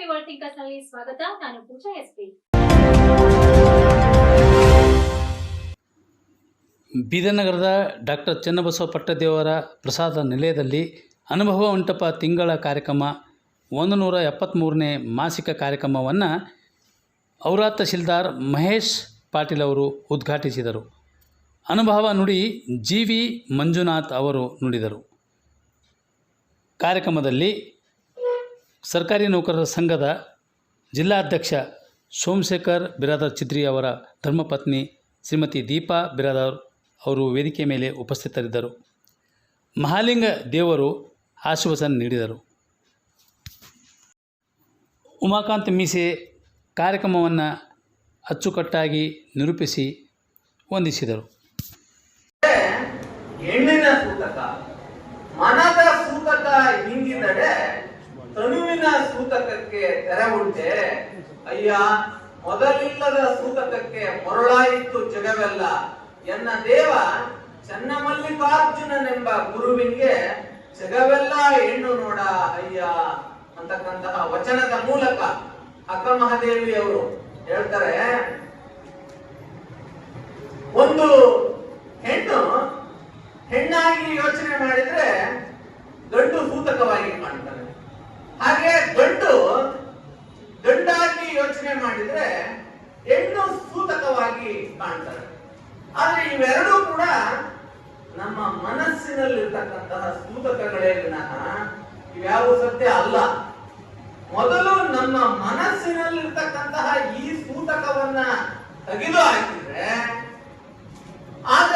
ನಲ್ಲಿ ಸ್ವಾಗತ. ನಾನು ಪೂಜಾ ಎಸ್ಪಿ ಬೀದನಗರದ ನಗರದ ಡಾಕ್ಟರ್ ಚನ್ನಬಸವ ಪಟ್ಟದೇವರ ಪ್ರಸಾದ ನಿಲಯದಲ್ಲಿ ಅನುಭವ ಮಂಟಪ ತಿಂಗಳ ಕಾರ್ಯಕ್ರಮ ಒಂದು ನೂರ ಎಪ್ಪತ್ತ್ಮೂರನೇ ಮಾಸಿಕ ಕಾರ್ಯಕ್ರಮವನ್ನು ಔರಾ ತಹಶೀಲ್ದಾರ್ ಮಹೇಶ್ ಪಾಟೀಲ್ ಅವರು ಉದ್ಘಾಟಿಸಿದರು. ಅನುಭವ ನುಡಿ ಜಿ ವಿ ಮಂಜುನಾಥ್ ಅವರು ನುಡಿದರು. ಕಾರ್ಯಕ್ರಮದಲ್ಲಿ ಸರ್ಕಾರಿ ನೌಕರರ ಸಂಘದ ಜಿಲ್ಲಾಧ್ಯಕ್ಷ ಸೋಮಶೇಖರ್ ಬಿರಾದರ್ ಚಿತ್ರಿ ಅವರ ಧರ್ಮಪತ್ನಿ ಶ್ರೀಮತಿ ದೀಪಾ ಬಿರಾದರ್ ಅವರು ವೇದಿಕೆ ಮೇಲೆ ಉಪಸ್ಥಿತರಿದ್ದರು. ಮಹಾಲಿಂಗ ದೇವರು ಆಶ್ವಾಸನ ನೀಡಿದರು. ಉಮಾಕಾಂತ್ ಮೀಸೆ ಕಾರ್ಯಕ್ರಮವನ್ನು ಅಚ್ಚುಕಟ್ಟಾಗಿ ನಿರೂಪಿಸಿ ವಂದಿಸಿದರು. ಮನದ ಸೂತಕ ಹಿಂಗಿದರೆ ತನುವಿನ ಸೂತಕಕ್ಕೆ ತೆರೆ ಉಂಟೆ. ಅಯ್ಯ, ಮೊದಲಿಲ್ಲದ ಸೂತಕಕ್ಕೆ ಮರುಳಾಯಿತು ಜಗವೆಲ್ಲ. ಎನ್ನ ದೇವ ಚನ್ನಮಲ್ಲಿಕಾರ್ಜುನನೆಂಬ ಗುರುವಿಗೆ ಜಗವೆಲ್ಲ ಹೆಣ್ಣು ನೋಡ, ಅಯ್ಯ, ಅಂತಕ್ಕಂತಹ ವಚನದ ಮೂಲಕ ಅಕ್ಕ ಮಹಾದೇವಿ ಅವರು ಹೇಳ್ತಾರೆ, ಒಂದು ಹೆಣ್ಣು ಹೆಣ್ಣಾಗಿ ಯೋಚನೆ ಮಾಡಿದ್ರೆ ಗಂಡು ಸೂತಕವಾಗಿ ಕಾಣ್ತಾನೆ. ಹಾಗೆ ಗಂಡು ದೊಡ್ಡಾಗಿ ಯೋಚನೆ ಮಾಡಿದ್ರೆ ಹೆಣ್ಣು ಸೂತಕವಾಗಿ ಕಾಣ್ತಾರೆ. ಆದ್ರೆ ಇವೆರಡೂ ಕೂಡ ನಮ್ಮ ಮನಸ್ಸಿನಲ್ಲಿರ್ತಕ್ಕಂತಹ ಸೂತಕಗಳೇ ವಿನಃ ಇವ್ಯಾವ ಸತ್ಯ ಅಲ್ಲ. ಮೊದಲು ನಮ್ಮ ಮನಸ್ಸಿನಲ್ಲಿರ್ತಕ್ಕಂತಹ ಈ ಸೂತಕವನ್ನ ತೆಗೆದು ಹಾಕಿದ್ರೆ, ಆಗ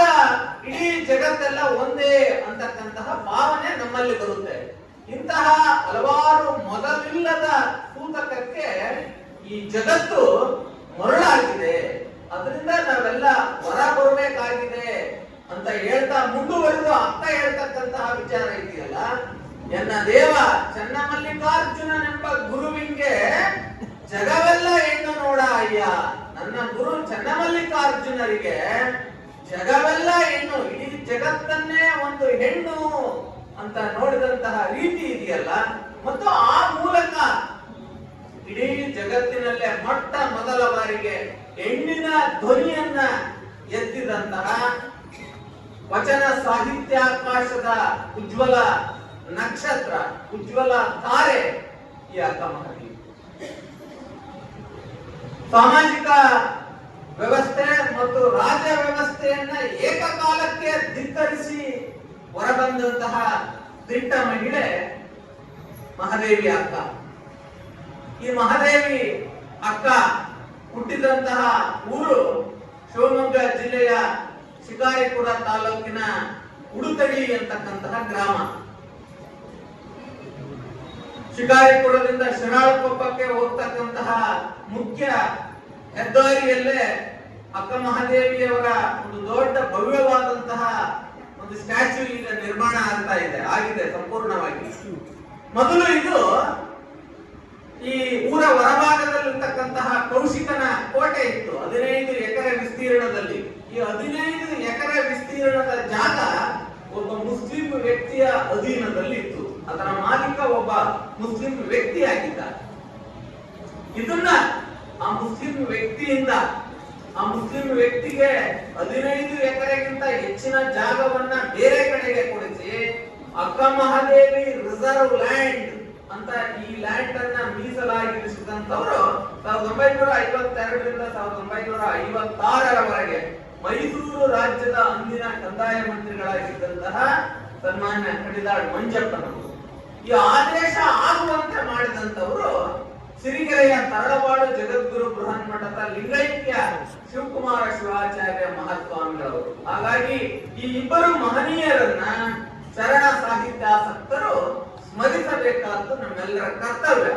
ಇಡೀ ಜಗತ್ತೆಲ್ಲ ಒಂದೇ ಅಂತಕ್ಕಂತಹ ಭಾವನೆ ನಮ್ಮಲ್ಲಿ ಬರುತ್ತೆ. ಇಂತಹ ಹಲವಾರು ಮೊದಲಿಲ್ಲದ ಸೂತಕಕ್ಕೆ ಈ ಜಗತ್ತು ಮರುಳಾಗಿದೆ. ಅದರಿಂದ ನಾವೆಲ್ಲ ಹೊರ ಬರಬೇಕಾಗಿದೆ ಅಂತ ಹೇಳ್ತಾ ಮುಂದುವರೆದು ಅಕ್ಕ ಹೇಳ್ತಕ್ಕಂತಹ ವಿಚಾರ ಇದೆಯಲ್ಲ? ಎನ್ನ ದೇವ ಚನ್ನಮಲ್ಲಿಕಾರ್ಜುನನೆಂಬ ಗುರುವಿಂಗೆ ಜಗವೆಲ್ಲ ಹೆಣ್ಣು ನೋಡ ಅಯ್ಯ. ನನ್ನ ಗುರು ಚನ್ನಮಲ್ಲಿಕಾರ್ಜುನರಿಗೆ ಜಗವೆಲ್ಲ ಹೆಣ್ಣು. ಇಡೀ ಜಗತ್ತನ್ನೇ ಒಂದು ಹೆಣ್ಣು. ಅಂತ ನೋಡಿದಂತಹ ರೀತಿ ಇದೆಯಲ್ಲ, ಮತ್ತು ಆ ಮೂಲಕ ಇಡೀ ಜಗತ್ತಿನಲ್ಲೇ ಮೊಟ್ಟ ಮೊದಲ ಬಾರಿಗೆ ಹೆಣ್ಣಿನ ಧ್ವನಿಯನ್ನ ಎತ್ತಿದಂತಹ ವಚನ ಸಾಹಿತ್ಯಾಕಾಶದ ಉಜ್ವಲ ನಕ್ಷತ್ರ, ಉಜ್ವಲ ತಾರೆ ಈ ಅಕ್ಕ ಸಾಮಾಜಿಕ ವ್ಯವಸ್ಥೆ ಮತ್ತು ರಾಜ್ಯ ವ್ಯವಸ್ಥೆಯನ್ನ ಏಕಕಾಲಕ್ಕೆ ಧಿಕ್ಕರಿಸಿ ಹೊರಬಂದಂತಹ ದಿಟ್ಟ ಮಹಿಳೆ ಮಹಾದೇವಿ ಅಕ್ಕ. ಈ ಮಹಾದೇವಿ ಅಕ್ಕ ಹುಟ್ಟಿದಂತಹ ಊರು ಶಿವಮೊಗ್ಗ ಜಿಲ್ಲೆಯ ಶಿಕಾರಿಪುರ ತಾಲೂಕಿನ ಉಡುತಡಿ ಅಂತಕ್ಕಂತಹ ಗ್ರಾಮ. ಶಿಕಾರಿಪುರದಿಂದ ಶಿರಾಳಕೊಪ್ಪಕ್ಕೆ ಹೋಗ್ತಕ್ಕಂತಹ ಮುಖ್ಯ ಹೆದ್ದಾರಿಯಲ್ಲೇ ಅಕ್ಕ ಮಹಾದೇವಿಯವರ ಒಂದು ದೊಡ್ಡ ಭವ್ಯವಾದಂತಹ ಒಂದು ಸ್ಟ್ಯಾಚ್ಯೂ ಈಗ ನಿರ್ಮಾಣ ಆಗ್ತಾ ಇದೆ ಆಗಿದೆ ಸಂಪೂರ್ಣವಾಗಿ. ಮೊದಲು ಇದು ಈ ಊರ ಹೊರಭಾಗದಲ್ಲಿರ್ತಕ್ಕಂತಹ ಕೌಶಿಕನ ಕೋಟೆ ಇತ್ತು ಹದಿನೈದು ಎಕರೆ ವಿಸ್ತೀರ್ಣದಲ್ಲಿ. ಈ ಹದಿನೈದು ಎಕರೆ ವಿಸ್ತೀರ್ಣದ ಜಾಗ ಒಬ್ಬ ಮುಸ್ಲಿಂ ವ್ಯಕ್ತಿಯ ಅಧೀನದಲ್ಲಿ ಇತ್ತು. ಅದರ ಮಾಲೀಕ ಒಬ್ಬ ಮುಸ್ಲಿಂ ವ್ಯಕ್ತಿ ಆಗಿದ್ದ ಇದನ್ನ ಆ ಮುಸ್ಲಿಂ ವ್ಯಕ್ತಿಯಿಂದ ಆ ಮುಸ್ಲಿಂ ವ್ಯಕ್ತಿಗೆ ಹದಿನೈದು ಎಕರೆಗಿಂತ ಹೆಚ್ಚಿನ ಜಾಗವನ್ನ ಬೇರೆ ಕಡೆಗೆ ಕೊಡಿಸಿ ಅಕ್ಕ ಮಹಾದೇವಿ ರಿಸರ್ವ್ ಲ್ಯಾಂಡ್ ಅಂತ ಈ ಲ್ಯಾಂಡ್ ಅನ್ನ ಮೀಸಲಾಗಿರಿಸಿದಂತವರು ಸಾವಿರದ ಒಂಬೈನೂರ ಐವತ್ತೆರಡರಿಂದ ಸಾವಿರದ ಒಂಬೈನೂರ ಐವತ್ತಾರರವರೆಗೆ ಮೈಸೂರು ರಾಜ್ಯದ ಅಂದಿನ ಕಂದಾಯ ಮಂತ್ರಿಗಳಾಗಿದ್ದಂತಹ ಸನ್ಮಾನ್ಯ ಕಡಿದಾಳ್ ಮಂಜಪ್ಪನವರು. ಈ ಆದೇಶ ಆಗುವಂತೆ ಮಾಡಿದಂತವರು ಸಿರಿಗೆರೆಯ ತರಳಬಾಡು ಜಗದ್ಗುರು ಬೃಹನ್ ಮಠದ ಲಿಂಗೈಕ್ಯ ಶಿವಕುಮಾರ ಶಿವಾಚಾರ್ಯ ಮಹಾಸ್ವಾಮಿಗಳವರು. ಹಾಗಾಗಿ ಈ ಇಬ್ಬರು ಮಹನೀಯರನ್ನ ಶರಣ ಸಾಹಿತ್ಯಾಸಕ್ತರು ಸ್ಮರಿಸಬೇಕಾದ್ದು ನಮ್ಮೆಲ್ಲರ ಕರ್ತವ್ಯ.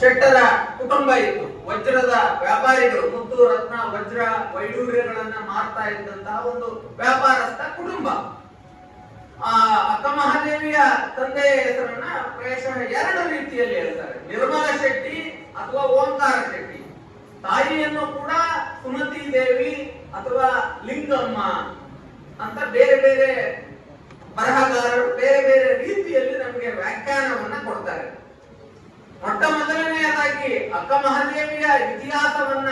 ಶೆಟ್ಟರ ಕುಟುಂಬ ಇತ್ತು. ವಜ್ರದ ವ್ಯಾಪಾರಿಗಳು ಮುತ್ತು ರತ್ನ, ವಜ್ರ, ವೈಡೂರ್ಯಗಳನ್ನ ಮಾರ್ತಾ ಇದ್ದಂತಹ ಒಂದು ವ್ಯಾಪಾರಸ್ಥ ಕುಟುಂಬ. ಆ ಅಕ್ಕ ಮಹಾದೇವಿಯ ತಂದೆಯ ಹೆಸರನ್ನ ಪ್ರಾಯಶಃ ಎರಡು ರೀತಿಯಲ್ಲಿ ಹೇಳ್ತಾರೆ ನಿರ್ಮಲ ಶೆಟ್ಟಿ ಅಥವಾ ಓಂಕಾರ ಶೆಟ್ಟಿ ತಾಯಿಯನ್ನು ಕೂಡ ಸುಮತಿ ದೇವಿ ಅಥವಾ ಲಿಂಗಮ್ಮ ಅಂತ ಬೇರೆ ಬೇರೆ ಬರಹಗಾರರು ಬೇರೆ ಬೇರೆ ರೀತಿಯಲ್ಲಿ ನಮಗೆ ವ್ಯಾಖ್ಯಾನವನ್ನ ಕೊಡ್ತಾರೆ. ಮೊಟ್ಟ ಅಕ್ಕ ಮಹಾದೇವಿಯ ಇತಿಹಾಸವನ್ನ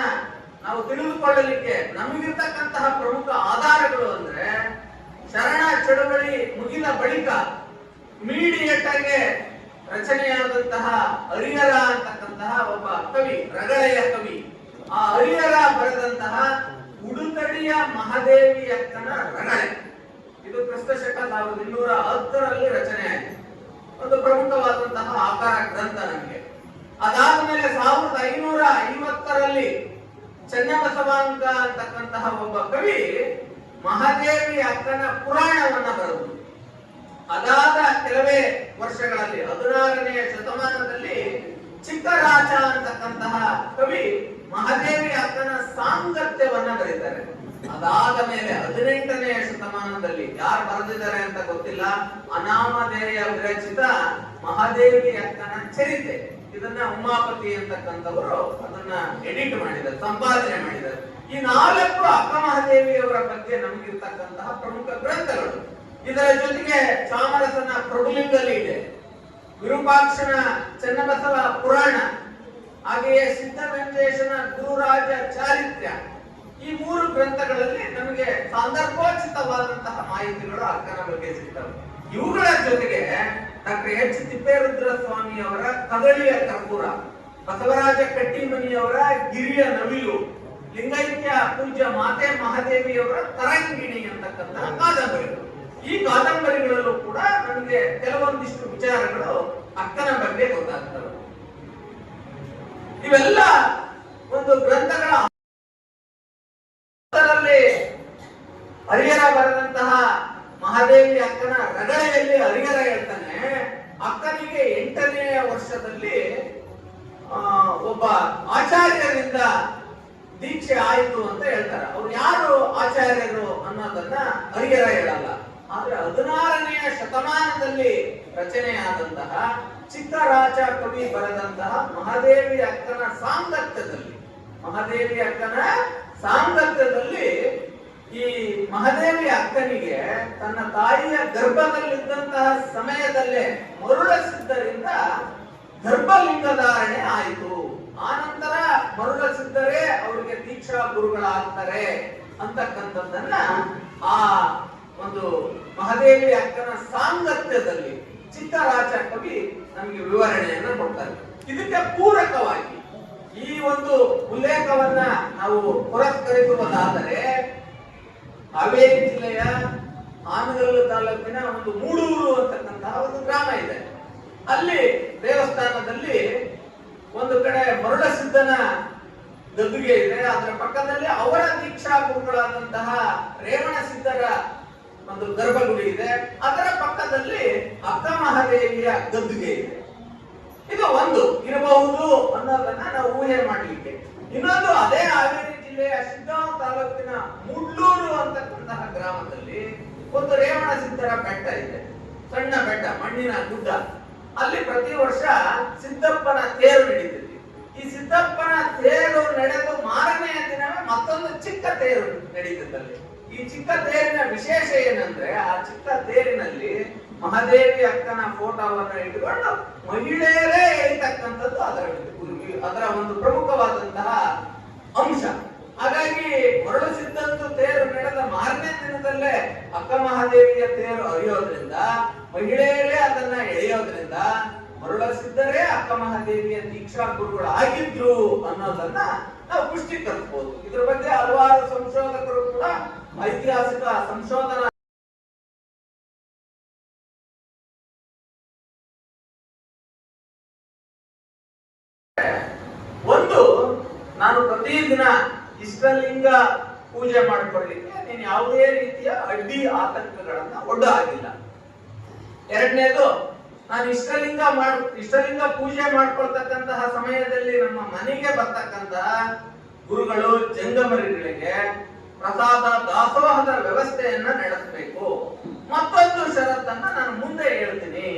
ನಾವು ತಿಳಿದುಕೊಳ್ಳಲಿಕ್ಕೆ ನಮಗಿರ್ತಕ್ಕಂತಹ ಪ್ರಮುಖ ಆಧಾರಗಳು ಅಂದ್ರೆ ಶರಣ ಚಳುವಳಿ ಮುಗಿದ ಬಳಿಕ ಇಮಿಡಿಯೇಟ್ ಆಗಿ ರಚನೆಯಾದಂತಹ ಹರಿಹರ ಅಂತಕ್ಕಂತಹ ಒಬ್ಬ ಕವಿ, ರಗಳೆಯ ಕವಿ. ಆ ಹರಿಹರ ಬರೆದಂತಹ ಉಡುತಡಿಯ ಅಕ್ಕನ ರಗಳೆ ಇದು ಕ್ರಿಸ್ತ ಶಕ ಸಾವಿರದ ಇನ್ನೂರ ಹತ್ತರಲ್ಲಿ ರಚನೆಯಾಗಿದೆ. ಒಂದು ಪ್ರಮುಖವಾದಂತಹ ಆಕಾರ ಗ್ರಂಥ ನಮಗೆ. ಅದಾದ್ಮೇಲೆ ಸಾವಿರದ ಐನೂರ ಐವತ್ತರಲ್ಲಿ ಚನ್ನಬಸವಾಂಗ ಅಂತಕ್ಕಂತಹ ಒಬ್ಬ ಕವಿ ಮಹಾದೇವಿ ಅಕ್ಕನ ಪುರಾಣವನ್ನ ಬರೆದು. ಅದಾದ ಕೆಲವೇ ವರ್ಷಗಳಲ್ಲಿ, ಹದಿನಾರನೆಯ ಶತಮಾನದಲ್ಲಿ ಚಿಕ್ಕರಾಜ ಅಂತಕ್ಕಂತಹ ಕವಿ ಮಹಾದೇವಿ ಅಕ್ಕನ ಸಾಂಗತ್ಯವನ್ನ ಬರೀತಾರೆ. ಅದಾದ ಮೇಲೆ ಹದಿನೆಂಟನೆಯ ಶತಮಾನದಲ್ಲಿ ಯಾರು ಬರೆದಿದ್ದಾರೆ ಅಂತ ಗೊತ್ತಿಲ್ಲ. ಅನಾಮಧೇಯ ವಿರಚಿತ ಮಹಾದೇವಿ ಅಕ್ಕನ ಚರಿತೆ. ಇದನ್ನ ಉಮಾಪತಿ ಅಂತಕ್ಕಂಥವರು ಅದನ್ನ ಎಡಿಟ್ ಮಾಡಿದ್ದಾರೆ, ಸಂಪಾದನೆ ಮಾಡಿದ್ದಾರೆ. ಈ ನಾಲ್ಕು ಅಕ್ಕ ಮಹಾದೇವಿಯವರ ಬಗ್ಗೆ ನಮಗಿರ್ತಕ್ಕಂತಹ ಪ್ರಮುಖ ಗ್ರಂಥಗಳು. ಇದರ ಜೊತೆಗೆ ಚಾಮರಸನ ಪ್ರಭುಲಿಂಗಲ್ಲಿ ಇದೆ ವಿರೂಪಾಕ್ಷನ ಚನ್ನಬಸವ ಪುರಾಣ ಹಾಗೆಯೇ ಸಿದ್ಧವೆಂಕಟೇಶನ ಗುರುರಾಜ ಚಾರಿತ್ರ್ಯ. ಈ ಮೂರು ಗ್ರಂಥಗಳಲ್ಲಿ ನಮಗೆ ಸಂದರ್ಭೋಚಿತವಾದಂತಹ ಮಾಹಿತಿಗಳು ಅಕ್ಕನ ಬಗ್ಗೆ ಸಿಗ್ತವೆ. ಇವುಗಳ ಜೊತೆಗೆ ಡಾಕ್ಟರ್ ಎಚ್. ತಿಪ್ಪೇರುದ್ರ ಸ್ವಾಮಿ ಅವರ ಕದಳಿಯ ಕರ್ಪೂರ, ಬಸವರಾಜ ಕಟ್ಟಿಮನಿಯವರ ಗಿರಿಯ ನವಿಲು, ಲಿಂಗೈಕ್ಯ ಪೂಜ್ಯ ಮಾತೆ ಮಹಾದೇವಿಯವರ ತರಂಗಿಣಿ ಅಂತಕ್ಕಂತಹ ಕಾದಂಬರಿಗಳು. ಈ ಕಾದಂಬರಿಗಳಲ್ಲೂ ಕೂಡ ನಮಗೆ ಕೆಲವೊಂದಿಷ್ಟು ವಿಚಾರಗಳು ಅಕ್ಕನ ಬಗ್ಗೆ ಗೊತ್ತಾಗ್ತವೆ. ಇವೆಲ್ಲ ಒಂದು ಗ್ರಂಥಗಳ ಹರಿಹರ ಬರೆದಂತಹ ಮಹಾದೇವಿ ಅಕ್ಕನ ರಗಳೆಯಲ್ಲಿ ಹರಿಹರ ಹೇಳ್ತಾನೆ. ಅಕ್ಕನಿಗೆ ಎಂಟನೆಯ ವರ್ಷದಲ್ಲಿ ಒಬ್ಬ ಆಚಾರ್ಯರಿಂದ ದೀಕ್ಷೆ ಆಯಿತು ಅಂತ ಹೇಳ್ತಾರೆ. ಅವ್ರು ಯಾರು ಆಚಾರ್ಯರು ಅನ್ನೋದನ್ನ ಹರಿಹರ ಹೇಳಲ್ಲ. ಆದ್ರೆ ಹದಿನಾರನೆಯ ಶತಮಾನದಲ್ಲಿ ರಚನೆಯಾದಂತಹ ಚಿಕ್ಕರಾಜ ಕವಿ ಬರೆದಂತಹ ಮಹಾದೇವಿ ಅಕ್ಕನ ಸಾಂಗತ್ಯದಲ್ಲಿ, ಮಹಾದೇವಿ ಅಕ್ಕನ ಸಾಂಗತ್ಯದಲ್ಲಿ ಈ ಮಹಾದೇವಿ ಅಕ್ಕನಿಗೆ ತನ್ನ ತಾಯಿಯ ಗರ್ಭದಲ್ಲಿದ್ದಂತಹ ಸಮಯದಲ್ಲೇ ಮರುಳಸಿದ್ದರಿಂದ ಗರ್ಭಲಿಂಗ ಧಾರಣೆ ಆಯಿತು. ಆನಂತರ ಮರುಳಸಿದ್ದರೆ ಅವರಿಗೆ ದೀಕ್ಷಾ ಗುರುಗಳಾಗ್ತಾರೆ ಅಂತಕ್ಕಂಥದ್ದನ್ನ ಆ ಒಂದು ಮಹಾದೇವಿ ಅಕ್ಕನ ಸಾಂಗತ್ಯದಲ್ಲಿ ಚಿತ್ತರಾಜ ಕವಿ ನಮಗೆ ವಿವರಣೆಯನ್ನು ಕೊಡ್ತಾರೆ. ಇದಕ್ಕೆ ಪೂರಕವಾಗಿ ಈ ಒಂದು ಉಲ್ಲೇಖವನ್ನ ನಾವು ಪುರಸ್ಕರಿಸುವುದಾದರೆ ಹಾವೇರಿ ಜಿಲ್ಲೆಯ ಆನಗಲ್ಲು ತಾಲೂಕಿನ ಒಂದು ಮೂಡೂರು ಅಂತಕ್ಕಂತಹ ಒಂದು ಗ್ರಾಮ ಇದೆ. ಅಲ್ಲಿ ದೇವಸ್ಥಾನದಲ್ಲಿ ಒಂದು ಕಡೆ ಮರುಳಸಿದ್ದನ ಗದ್ದುಗೆ ಇದೆ. ಅದರ ಪಕ್ಕದಲ್ಲಿ ಅವರ ದೀಕ್ಷಾ ಗುರುಗಳಾದಂತಹ ರೇವಣ ಸಿದ್ಧರ ಒಂದು ಗರ್ಭಗುಡಿ ಇದೆ. ಅದರ ಪಕ್ಕದಲ್ಲಿ ಅಕ್ಕ ಮಹಾದೇವಿಯ ಗದ್ದುಗೆ ಇದೆ. ಇದು ಒಂದು ಇರಬಹುದು ಅನ್ನೋದನ್ನ ನಾವು ಊಹೆ ಮಾಡಲಿಕ್ಕೆ. ಇನ್ನೊಂದು ಅದೇ ಹಾವೇರಿ ಜಿಲ್ಲೆಯ ಶಿಗ್ಗಾಂವ್ ತಾಲೂಕಿನ ಮುಡ್ಲೂರು ಅಂತಕ್ಕಂತಹ ಗ್ರಾಮದಲ್ಲಿ ಒಂದು ರೇವಣ ಸಿದ್ಧರ ಬೆಟ್ಟ ಇದೆ. ಸಣ್ಣ ಬೆಟ್ಟ, ಮಣ್ಣಿನ ಗುಡ್ಡ. ಅಲ್ಲಿ ಪ್ರತಿ ವರ್ಷ ಸಿದ್ದಪ್ಪನ ತೇರು ನಡೀತೈತಿ ಈ ಸಿದ್ದಪ್ಪನ ತೇರು ನಡೆದು ಮಾರನೆಯ ದಿನವೇ ಮತ್ತೊಂದು ಚಿಕ್ಕ ತೇರು ನಡೀತದಲ್ಲಿ ಈ ಚಿಕ್ಕ ತೇರಿನ ವಿಶೇಷ ಏನಂದ್ರೆ ಆ ಚಿಕ್ಕ ತೇರಿನಲ್ಲಿ ಮಹಾದೇವಿ ಅಕ್ಕನ ಫೋಟೋವನ್ನು ಇಟ್ಟುಕೊಂಡು ಮಹಿಳೆಯರೇ ಎಳಿತಕ್ಕಂಥದ್ದು ಅದರ ಅದರ ಒಂದು ಪ್ರಮುಖವಾದಂತಹ ಅಂಶ. ಹಾಗಾಗಿ ಮರಳು ಸಿದ್ಧಂತು ತೇರು ನಡೆದ ಮಾರನೇ ದಿನದಲ್ಲೇ ಅಕ್ಕ ಮಹಾದೇವಿಯ ತೇರು ಅರಿಯೋದ್ರಿಂದ, ಮಹಿಳೆಯರೇ ಅದನ್ನ ಎಳೆಯೋದ್ರಿಂದ ಮರಳ ಸಿದ್ಧರೇ ಅಕ್ಕ ಮಹಾದೇವಿಯ ದೀಕ್ಷಾ ಗುರುಗಳು ಆಗಿದ್ರು ಅನ್ನೋದನ್ನ ನಾವು ಪುಷ್ಟಿ ಕಲ್ಪಬಹುದು ಇದ್ರ ಬಗ್ಗೆ ಹಲವಾರು ಸಂಶೋಧಕರು ಕೂಡ ಐತಿಹಾಸಿಕ ಸಂಶೋಧನಾ ಒಂದು, ನಾನು ಪ್ರತಿದಿನ ಇಷ್ಟಲಿಂಗ ಪೂಜೆ ಮಾಡಿಕೊಳ್ಳಿಕ್ಕೆ ನೀನು ಯಾವುದೇ ರೀತಿಯ ಅಡ್ಡಿ ಆತಂಕಗಳನ್ನ ಒಡ್ಡ ಆಗಿಲ್ಲ ಎರಡನೇದು, ನಾನು ಇಷ್ಟಲಿಂಗ ಮಾಡ್, ಇಷ್ಟಲಿಂಗ ಪೂಜೆ ಮಾಡ್ಕೊಳ್ತಕ್ಕಂತಹ ಸಮಯದಲ್ಲಿ ನಮ್ಮ ಮನೆಗೆ ಬರ್ತಕ್ಕಂತಹ ಗುರುಗಳು, ಜಂಗಮರಿಗಳಿಗೆ ಪ್ರಸಾದ ದಾಸೋಹದ ವ್ಯವಸ್ಥೆಯನ್ನ ನಡೆಸಬೇಕು. ಮತ್ತೊಂದು ಷರತ್ತನ್ನ ನಾನು ಮುಂದೆ ಹೇಳ್ತೀನಿ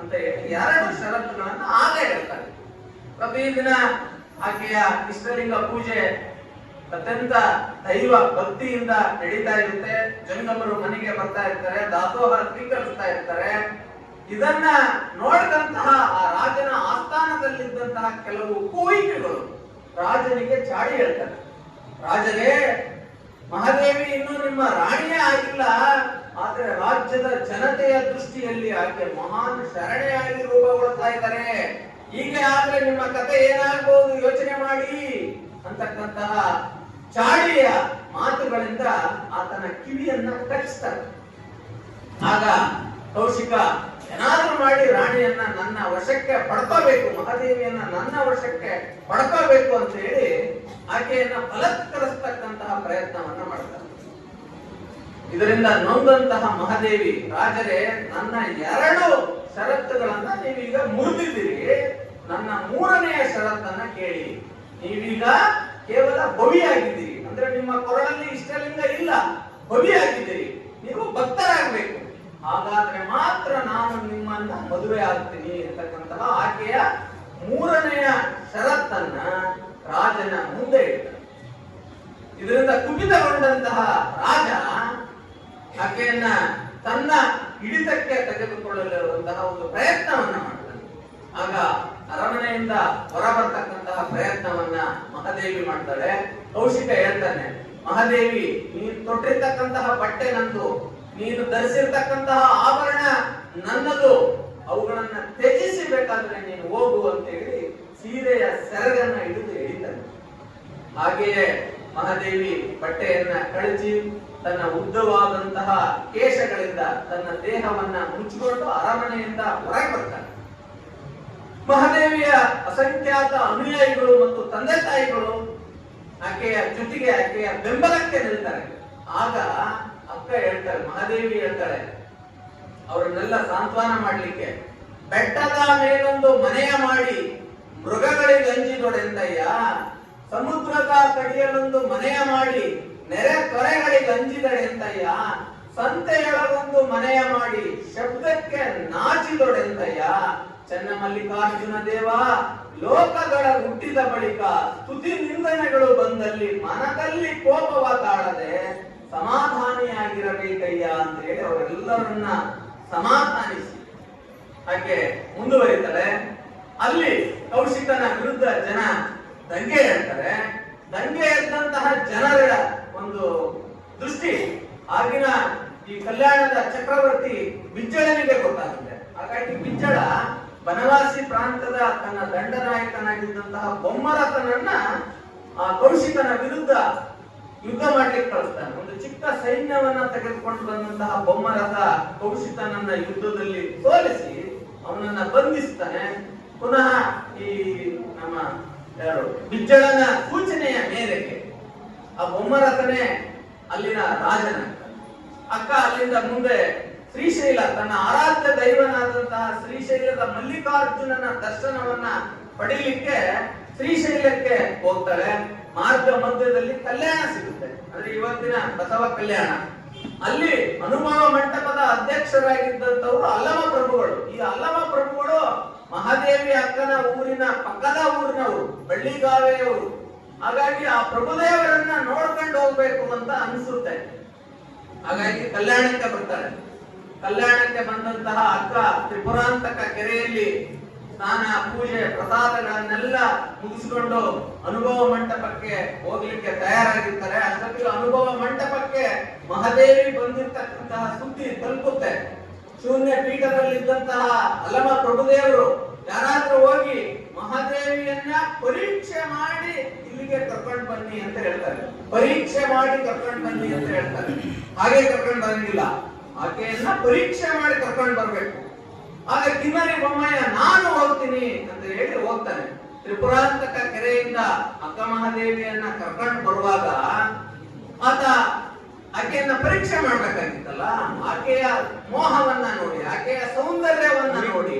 ಅಂತ ಹೇಳಿ. ಎರಡು ಷರತ್ತುಗಳನ್ನ ಆಗ ಹೇಳ್ತಾರೆ. ಪ್ರತಿದಿನ ಆಕೆಯ ಇಷ್ಟಲಿಂಗ ಪೂಜೆ ಅತ್ಯಂತ ದೈವ ಭಕ್ತಿಯಿಂದ ನಡೀತಾ ಇರುತ್ತೆ. ಜಂಗಮರು ಮನೆಗೆ ಬರ್ತಾ ಇರ್ತಾರೆ, ದಾಸೋಹ ಸ್ವೀಕರಿಸ್ತಾ ಇರ್ತಾರೆ. ಇದನ್ನ ನೋಡಿದಂತಹ ಆ ರಾಜನ ಆಸ್ಥಾನದಲ್ಲಿದ್ದಂತಹ ಕೆಲವು ಕೋಯಿಕೆಗಳು ರಾಜನಿಗೆ ಚಾಡಿ ಹೇಳ್ತಾರೆ. ರಾಜರೇ ಮಹಾದೇವಿ ಇನ್ನು ನಿಮ್ಮ ರಾಣಿಯೇ ಆಗಿಲ್ಲ, ಆದ್ರೆ ರಾಜ್ಯದ ಜನತೆಯ ದೃಷ್ಟಿಯಲ್ಲಿ ಆಕೆ ಮಹಾನ್ ಶರಣೆಯಾಗಿ ರೂಪಗೊಳ್ತಾ ಇದ್ದಾರೆ ಹೀಗೆ ಆದ್ರೆ ನಿಮ್ಮ ಕತೆ ಏನಾಗಬಹುದು ಯೋಚನೆ ಮಾಡಿ ಅಂತಕ್ಕಂತಹ ಚಾಳಿಯ ಮಾತುಗಳಿಂದ ಆತನ ಕಿವಿಯನ್ನ ಕಚ್ತಾರೆ. ಆಗ ಕೌಶಿಕ ಏನಾದ್ರೂ ಮಾಡಿ ರಾಣಿಯನ್ನ ನನ್ನ ವಶಕ್ಕೆ ಪಡ್ಕೋಬೇಕು, ಮಹಾದೇವಿಯನ್ನ ನನ್ನ ವಶಕ್ಕೆ ಪಡ್ಕೋಬೇಕು ಅಂತ ಹೇಳಿ ಆಕೆಯನ್ನ ಫಲತ್ಕರಿಸ್ತಕ್ಕಂತಹ ಪ್ರಯತ್ನವನ್ನ ಮಾಡ್ತಾರೆ. ಇದರಿಂದ ನೊಂದಂತಹ ಮಹಾದೇವಿ ರಾಜರೇ, ನನ್ನ ಎರಡು ಷರತ್ತುಗಳನ್ನ ನೀವೀಗ ಮುರಿದಿದ್ದೀರಿ. ನನ್ನ ಮೂರನೆಯ ಷರತ್ತನ್ನ ಕೇಳಿ. ನೀವೀಗ ಕೇವಲ ಭವಿಯಾಗಿದ್ದೀರಿ. ಅಂದ್ರೆ ನಿಮ್ಮ ಕೊರಳಲ್ಲಿ ಇಷ್ಟಲಿಂಗ ಇಲ್ಲ. ಬವಿಯಾಗಿದ್ದೀರಿ ನೀವು ಭಕ್ತರಾಗಬೇಕು. ಹಾಗಾದ್ರೆ ಮಾತ್ರ ನಾನು ನಿಮ್ಮನ್ನ ಮದುವೆ ಆಗ್ತೀನಿ ಅಂತಕ್ಕಂತಹ ಆಕೆಯ ಮೂರನೆಯ ಷರತ್ತನ್ನ ರಾಜನ ಮುಂದೆ ಇಟ್ಟ ಇದರಿಂದ ಕುಪಿತಗೊಂಡಂತಹ ರಾಜ ಆಕೆಯನ್ನ ತನ್ನ ಹಿಡಿತಕ್ಕೆ ತೆಗೆದುಕೊಳ್ಳಲಿರುವಂತಹ ಒಂದು ಪ್ರಯತ್ನವನ್ನ ಮಾಡ್ತಾನೆ. ಆಗ ಅರಮನೆಯಿಂದ ಹೊರಬರ್ತಕ್ಕಂತಹ ಪ್ರಯತ್ನವನ್ನ ಮಹಾದೇವಿ ಮಾಡ್ತಾಳೆ. ಕೌಶಿಕ ಹೇಳ್ತಾನೆ, ಮಹಾದೇವಿ, ನೀನು ತೊಟ್ಟಿರ್ತಕ್ಕಂತಹ ಬಟ್ಟೆ ನಂದು ನೀನು ಧರಿಸಿರ್ತಕ್ಕಂತಹ ಆಭರಣ ನನ್ನದು. ಅವುಗಳನ್ನ ತ್ಯಜಿಸಿ ಬೇಕಾದ್ರೆ ನೀನು ಹೋಗು ಅಂತ ಹೇಳಿ ಸೀರೆಯ ಸೆರಗನ್ನ ಹಿಡಿದು ಎಳಿತಾನೆ. ಹಾಗೆಯೇ ಮಹಾದೇವಿ ಬಟ್ಟೆಯನ್ನ ಕಳಚಿ ತನ್ನ ಉದ್ದವಾದಂತಹ ಕೇಶಗಳಿಂದ ತನ್ನ ದೇಹವನ್ನ ಮುಚ್ಚಿಕೊಂಡು ಅರಮನೆಯಿಂದ ಹೊರಗೆ ಬರ್ತಾನೆ. ಮಹಾದೇವಿಯ ಅಸಂಖ್ಯಾತ ಅನುಯಾಯಿಗಳು ಮತ್ತು ತಂದೆ ತಾಯಿಗಳು ಆಕೆಯ ಜೊತೆಗೆ ಆಕೆಯ ಬೆಂಬಲಕ್ಕೆ ನಿಲ್ತಾರೆ. ಆಗ ಅಕ್ಕ ಹೇಳ್ತಾರೆ, ಮಹಾದೇವಿ ಹೇಳ್ತಾಳೆ ಅವರನ್ನೆಲ್ಲ ಸಾಂತ್ವನ ಮಾಡ್ಲಿಕ್ಕೆ ಬೆಟ್ಟದ ಮೇಲೊಂದು ಮನೆಯ ಮಾಡಿ ಮೃಗಗಳಿಗೆ ಅಂಜಿದೊಡೆಂದಯ್ಯ ಸಮುದ್ರದ ಕಡಿಯಲೊಂದು ಮನೆಯ ಮಾಡಿ ನೆರೆ ತೊರೆಗಳಿಗೆ ಎಂತಯ್ಯ ಸಂತೆಯೊಳಗೊಂದು ಮನೆಯ ಮಾಡಿ ಶಬ್ದಕ್ಕೆ ನಾಚಿದೊಡೆಂತಯ್ಯ ಚೆನ್ನ ಮಲ್ಲಿಕಾರ್ಜುನ ದೇವ, ಲೋಕಗಳ ಹುಟ್ಟಿದ ಬಳಿಕ ಸ್ತುತಿ ನಿಂದನೆಗಳು ಬಂದಲ್ಲಿ ಮನದಲ್ಲಿ ಕೋಪವ ತಾಳದೆ ಸಮಾಧಾನಿಯಾಗಿರಬೇಕಯ್ಯ ಅಂತ ಹೇಳಿ ಅವರೆಲ್ಲರನ್ನ ಸಮಾಧಾನಿಸಿ. ಹಾಗೆ ಮುಂದುವರಿತಾರೆ ಅಲ್ಲಿ ಕೌಶಿಕನ ವಿರುದ್ಧ ಜನ ದಂಗೆ ಹೇಳ್ತಾರೆ ದಂಗೆ ಎದ್ದಂತಹ ಜನರ ಒಂದು ದೃಷ್ಟಿ ಆಗಿನ ಈ ಕಲ್ಯಾಣದ ಚಕ್ರವರ್ತಿ ಬಿಜ್ಜಳನಿಗೆ ಗೊತ್ತಾಗುತ್ತೆ. ಹಾಗಾಗಿ ಬಿಜ್ಜಳ ಬನವಾಸಿ ಪ್ರಾಂತದ ತನ್ನ ದಂಡನಾಯಕನಾಗಿದ್ದಂತಹ ಬೊಮ್ಮರತನನ್ನ ಆ ಕೌಶಿಕನ ವಿರುದ್ಧ ಯುದ್ಧ ಮಾಡ್ಲಿಕ್ಕೆ ಕಳಿಸ್ತಾನೆ. ಒಂದು ಚಿಕ್ಕ ಸೈನ್ಯವನ್ನ ತೆಗೆದುಕೊಂಡು ಬಂದಂತಹ ಬೊಮ್ಮರಥ ಕೌಶಿತನನ್ನ ಯುದ್ಧದಲ್ಲಿ ಸೋಲಿಸಿ ಅವನನ್ನ ಬಂಧಿಸ್ತಾನೆ. ಪುನಃ ಈ ನಮ್ಮ ಯಾರು, ಬಿಜ್ಜಳನ ಸೂಚನೆಯ ಮೇರೆಗೆ ಆ ಬೊಮ್ಮರಥನೇ ಅಲ್ಲಿನ ರಾಜನ ಅಕ್ಕ ಅಲ್ಲಿಂದ ಮುಂದೆ ಶ್ರೀಶೈಲ ತನ್ನ ಆರಾಧ್ಯ ದೈವನಾದಂತಹ ಶ್ರೀಶೈಲದ ಮಲ್ಲಿಕಾರ್ಜುನನ ದರ್ಶನವನ್ನ ಪಡೀಲಿಕ್ಕೆ ಶ್ರೀಶೈಲಕ್ಕೆ ಹೋಗ್ತಾಳೆ. ಮಾರ್ಗ ಮಧ್ಯದಲ್ಲಿ ಕಲ್ಯಾಣ ಸಿಗುತ್ತೆ. ಅಂದ್ರೆ ಇವತ್ತಿನ ಬಸವ ಕಲ್ಯಾಣ. ಅಲ್ಲಿ ಅನುಭವ ಮಂಟಪದ ಅಧ್ಯಕ್ಷರಾಗಿದ್ದಂಥವರು ಅಲ್ಲಮ ಪ್ರಭುಗಳು. ಈ ಅಲ್ಲಮ ಪ್ರಭುಗಳು ಮಹಾದೇವಿ ಅಕ್ಕನ ಊರಿನ, ಪಕ್ಕದ ಊರಿನವರು, ಬಳ್ಳಿಗಾವೆಯವರು. ಹಾಗಾಗಿ ಆ ಪ್ರಭುದೇವರನ್ನ ನೋಡ್ಕೊಂಡು ಹೋಗ್ಬೇಕು ಅಂತ ಅನಿಸುತ್ತೆ. ಹಾಗಾಗಿ ಕಲ್ಯಾಣಕ್ಕೆ ಬರ್ತಾರೆ. ಕಲ್ಯಾಣಕ್ಕೆ ಬಂದಂತಹ ಅಕ್ಕ ತ್ರಿಪುರಾಂತಕ ಕೆರೆಯಲ್ಲಿ ಸ್ನಾನ, ಪೂಜೆ, ಪ್ರಸಾದಗಳನ್ನೆಲ್ಲ ಮುಗಿಸಿಕೊಂಡು ಅನುಭವ ಮಂಟಪಕ್ಕೆ ಹೋಗ್ಲಿಕ್ಕೆ ತಯಾರಾಗಿರ್ತಾರೆ. ಅಷ್ಟೊತ್ತಿಗೆ ಅನುಭವ ಮಂಟಪಕ್ಕೆ ಮಹಾದೇವಿ ಬಂದಿರ್ತಕ್ಕಂತಹ ಸುದ್ದಿ ತಲುಪುತ್ತೆ. ಶೂನ್ಯ ಪೀಠದಲ್ಲಿದ್ದಂತಹ ಅಲಮ ಪ್ರಭುದೇವರು ಯಾರಾದ್ರೂ ಹೋಗಿ ಮಹಾದೇವಿಯನ್ನ ಪರೀಕ್ಷೆ ಮಾಡಿ ಇಲ್ಲಿಗೆ ಕರ್ಕೊಂಡು ಬನ್ನಿ ಅಂತ ಹೇಳ್ತಾರೆ. ಪರೀಕ್ಷೆ ಮಾಡಿ ಕರ್ಕೊಂಡು ಬನ್ನಿ ಅಂತ ಹೇಳ್ತಾರೆ. ಹಾಗೆ ಕರ್ಕೊಂಡು ಬರಂಗಿಲ್ಲ. ಆಕೆಯನ್ನ ಪರೀಕ್ಷೆ ಮಾಡಿ ಕರ್ಕೊಂಡು ಬರ್ಬೇಕು. ಆಗ ಕಿನ್ನರಿ ಬೊಮ್ಮಯ್ಯ ನಾನು ಹೋಗ್ತೀನಿ ಅಂತ ಹೇಳಿ ಹೋಗ್ತಾನೆ. ತ್ರಿಪುರಾಂತಕ ಕೆರೆಯಿಂದ ಅಕ್ಕ ಮಹಾದೇವಿಯನ್ನ ಕರ್ಕೊಂಡು ಬರುವಾಗ ಆತ ಆಕೆಯನ್ನ ಪರೀಕ್ಷೆ ಮಾಡ್ಬೇಕಾಗಿತ್ತಲ್ಲ? ಆಕೆಯ ಮೋಹವನ್ನ ನೋಡಿ, ಆಕೆಯ ಸೌಂದರ್ಯವನ್ನ ನೋಡಿ,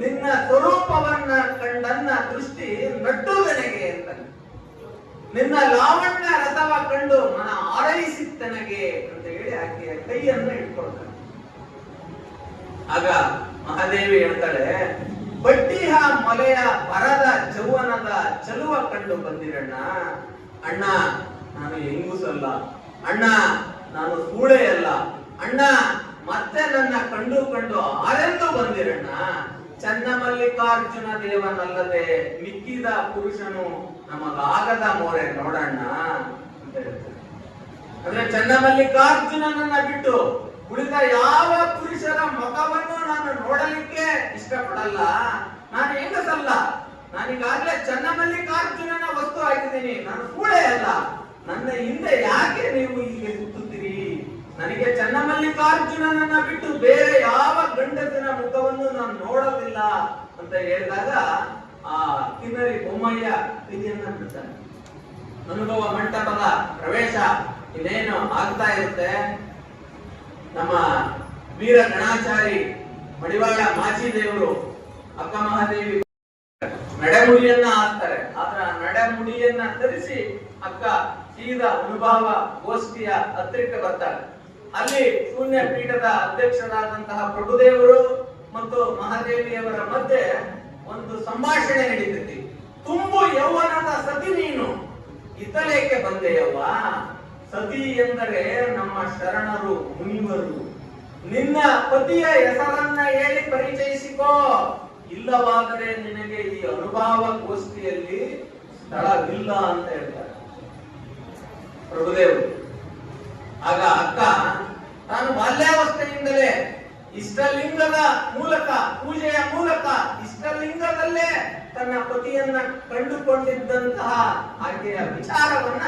ನಿನ್ನ ಸ್ವರೂಪವನ್ನ ಕಂಡನ್ನ ದೃಷ್ಟಿ ನಟ್ಟುದನೆಗೆ ಅಂತಾನೆ ನಿನ್ನ ಲಾವಣ್ಯ ರಥವ ಕಂಡು ಮನ ಆರೈಸಿತ್ತನಗೆ ಅಂತ ಹೇಳಿ ಆಕೆಯ ಕೈಯನ್ನ ಇಟ್ಕೊಳ್ತಾನೆ ಆಗ ಮಹಾದೇವಿ ಹೇಳ್ತಾಳೆ ಬಡ್ಡಿಹ ಮಲೆಯ ಬರದ ಚೌವನದ ಚಲುವ ಕಂಡು ಬಂದಿರಣ್ಣ. ಅಣ್ಣ, ನಾನು ಹೆಂಗುಸಲ್ಲ ಅಣ್ಣ, ನಾನು ಸೂಳೆಯಲ್ಲ ಅಣ್ಣ, ಮತ್ತೆ ನನ್ನ ಕಂಡು ಕಂಡು ಆರೆಂದು ಬಂದಿರಣ್ಣ. ಚನ್ನಮಲ್ಲಿಕಾರ್ಜುನ ದೇವನಲ್ಲದೆ ಮಿಕ್ಕಿದ ಪುರುಷನು ನಮಗಾಗದ ಮೋರೆ ನೋಡಣ್ಣ. ಅಂತ ಹೇಳ್ತಾರೆ ಅಂದ್ರೆ ಚನ್ನಮಲ್ಲಿಕಾರ್ಜುನನನ್ನ ಬಿಟ್ಟು ಉಳಿದ ಯಾವ ಪುರುಷರ ಮುಖವನ್ನು ನಾನು ನೋಡಲಿಕ್ಕೆ ಇಷ್ಟಪಡಲ್ಲ? ನಾನು ಹೆಂಗಸಲ್ಲ? ನಾನೀಗಾಗಲೇ ಚನ್ನಮಲ್ಲಿಕಾರ್ಜುನನ ವಸ್ತು ಆಗಿದ್ದೀನಿ. ನಾನು ಕೂಳೆ ಅಲ್ಲ. ನನ್ನ ಹಿಂದೆ ಯಾಕೆ ನೀವು ಹೀಗೆ ಸುತ್ತುತ್ತೀರಿ ನನಗೆ ಚನ್ನಮಲ್ಲಿಕಾರ್ಜುನನನ್ನ ಬಿಟ್ಟು ಬೇರೆ ಯಾವ ಗಂಡಸಿನ ಮುಖವನ್ನು ನಾನು ನೋಡೋದಿಲ್ಲ ಅಂತ ಹೇಳಿದಾಗ ಆ ಕಿನ್ನರಿ ಬೊಮ್ಮಯ್ಯ ಕೈಯನ್ನ ಬಿಡ್ತಾನೆ. ಅನುಭವ ಮಂಟಪದ ಪ್ರವೇಶ ಇನ್ನೇನು ಆಗ್ತಾ ಇರುತ್ತೆ? ನಮ್ಮ ವೀರ ಗಣಾಚಾರಿ ಮಡಿವಾಳ ಮಾಚಿ ದೇವರು, ಅಕ್ಕ ಮಹಾದೇವಿ ನಡೆಮುಡಿಯನ್ನ ಹಾಕ್ತಾರೆ. ಆದ್ರೆ ನಡೆಮುಡಿಯನ್ನ ಧರಿಸಿ ಅಕ್ಕ ಸೀದಾ ಅನುಭಾವ ಗೋಷ್ಠಿಯ ಹತ್ತಿರಕ್ಕೆ ಬರ್ತಾರೆ. ಅಲ್ಲಿ ಶೂನ್ಯ ಪೀಠದ ಅಧ್ಯಕ್ಷರಾದಂತಹ ಪ್ರಭುದೇವರು ಮತ್ತು ಮಹಾದೇವಿಯವರ ಮಧ್ಯೆ ಒಂದು ಸಂಭಾಷಣೆ ನಡೀತೈತಿ. ತುಂಬು ಯೌವನದ ಸತಿ ನೀನು ಇತಲೇಕೆ ಬಂದೆಯವ್ವ? ಸತಿ ಎಂದರೆ ನಮ್ಮ ಶರಣರು, ಮುನಿವರು, ನಿನ್ನ ಪತಿಯ ಹೆಸರನ್ನ ಹೇಳಿ ಪರಿಚಯಿಸಿಕೋ. ಇಲ್ಲವಾದರೆ ನಿನಗೆ ಈ ಅನುಭವ ಗೋಷ್ಠಿಯಲ್ಲಿ ಸ್ಥಳವಿಲ್ಲ ಅಂತ ಹೇಳ್ತಾರೆ. ಪ್ರಭುದೇವರು. ಆಗ ಅಕ್ಕ, ತಾನು ಬಾಲ್ಯಾವಸ್ಥೆಯಿಂದಲೇ ಇಷ್ಟಲಿಂಗದ ಮೂಲಕ, ಪೂಜೆಯ ಮೂಲಕ ಇಷ್ಟಲಿಂಗದಲ್ಲೇ ತನ್ನ ಪತಿಯನ್ನ ಕಂಡುಕೊಂಡಿದ್ದಂತಹ ಆಕೆಯ ವಿಚಾರವನ್ನ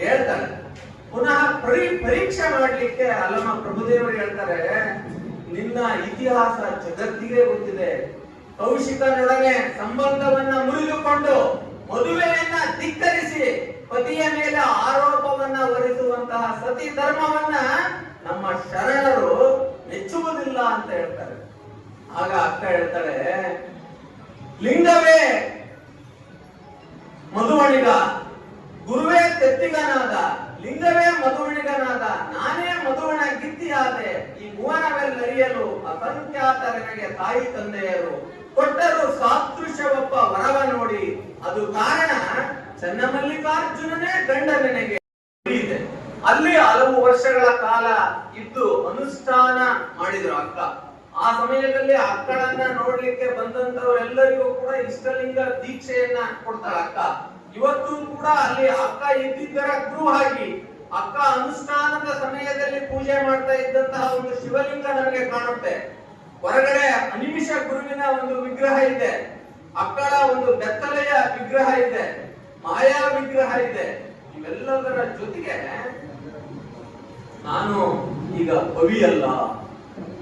ಹೇಳ್ತಾಳೆ ಪುನಃ ಪರಿ, ಪರೀಕ್ಷೆ ಮಾಡ್ಲಿಕ್ಕೆ ಅಲ್ಲಮ್ಮ ಪ್ರಭುದೇವರು ಹೇಳ್ತಾರೆ, ನಿನ್ನ ಇತಿಹಾಸ ಜಗತ್ತಿಗೆ ಗೊತ್ತಿದೆ. ಕೌಶಿಕನೊಡನೆ ಸಂಬಂಧವನ್ನ ಮುರಿದುಕೊಂಡು ಮದುವೆಯನ್ನ ಧಿಕ್ಕರಿಸಿ ಪತಿಯ ಮೇಲೆ ಆರೋಪವನ್ನ ಹೊರಿಸುವಂತಹ ಸತಿ ಧರ್ಮವನ್ನ ನಮ್ಮ ಶರಣರು ಮೆಚ್ಚುವುದಿಲ್ಲ ಅಂತ ಹೇಳ್ತಾರೆ. ಆಗ ಅಕ್ಕ ಹೇಳ್ತಾರೆ ಲಿಂಗವೇ ಮಧುವಣಿಗ ಗುರುವೇ ತೆತ್ತಿಗನಾದ, ಲಿಂಗವೇ ಮಧುವಿಣಿಗನಾದ ನಾನೇ ಮಧುವಿನ ಗಿತ್ತಿಯಾದೆ, ಈ ಭುವನವೆಲ್ಲರಿಯಲು ಅಸಂಖ್ಯಾತರನಿಗೆ ತಾಯಿ ತಂದೆಯರು. ಕೊಟ್ಟರು ಸಾದೃಶ್ಯವಪ್ಪ ವರವ ನೋಡಿ, ಅದು ಕಾರಣ ಚನ್ನಮಲ್ಲಿಕಾರ್ಜುನನೇ ಗಂಡ ನನಗೆ ಅಲ್ಲಿ ಹಲವು ವರ್ಷಗಳ ಕಾಲ ಇದ್ದು ಅನುಷ್ಠಾನ ಮಾಡಿದ್ರು ಅಕ್ಕ. ಆ ಸಮಯದಲ್ಲಿ ಅಕ್ಕಳನ್ನ ನೋಡ್ಲಿಕ್ಕೆ ಬಂದಂತವರೆಲ್ಲರಿಗೂ ಕೂಡ ಇಷ್ಟಲಿಂಗ ದೀಕ್ಷೆಯನ್ನ ಕೊಡ್ತಾಳ ಅಕ್ಕ ಇವತ್ತು ಕೂಡ ಅಲ್ಲಿ ಅಕ್ಕ ಇದ್ದಿದ್ದರ ಗುರು ಆಗಿ ಅಕ್ಕ ಅನುಷ್ಠಾನದ ಸಮಯದಲ್ಲಿ ಪೂಜೆ ಮಾಡ್ತಾ ಇದ್ದಂತಹ ಒಂದು ಶಿವಲಿಂಗ ನಮಗೆ ಕಾಣುತ್ತೆ. ಹೊರಗಡೆ ಅನಿಮಿಷ ಗುರುವಿನ ಒಂದು ವಿಗ್ರಹ ಇದೆ. ಅಕ್ಕಳ ಒಂದು ಬೆತ್ತಲೆಯ ವಿಗ್ರಹ ಇದೆ. ಮಾಯಾ ವಿಗ್ರಹ ಇದೆ. ಇವೆಲ್ಲದರ ಜೊತೆಗೆ ನಾನು ಈಗ ಕವಿಯಲ್ಲ.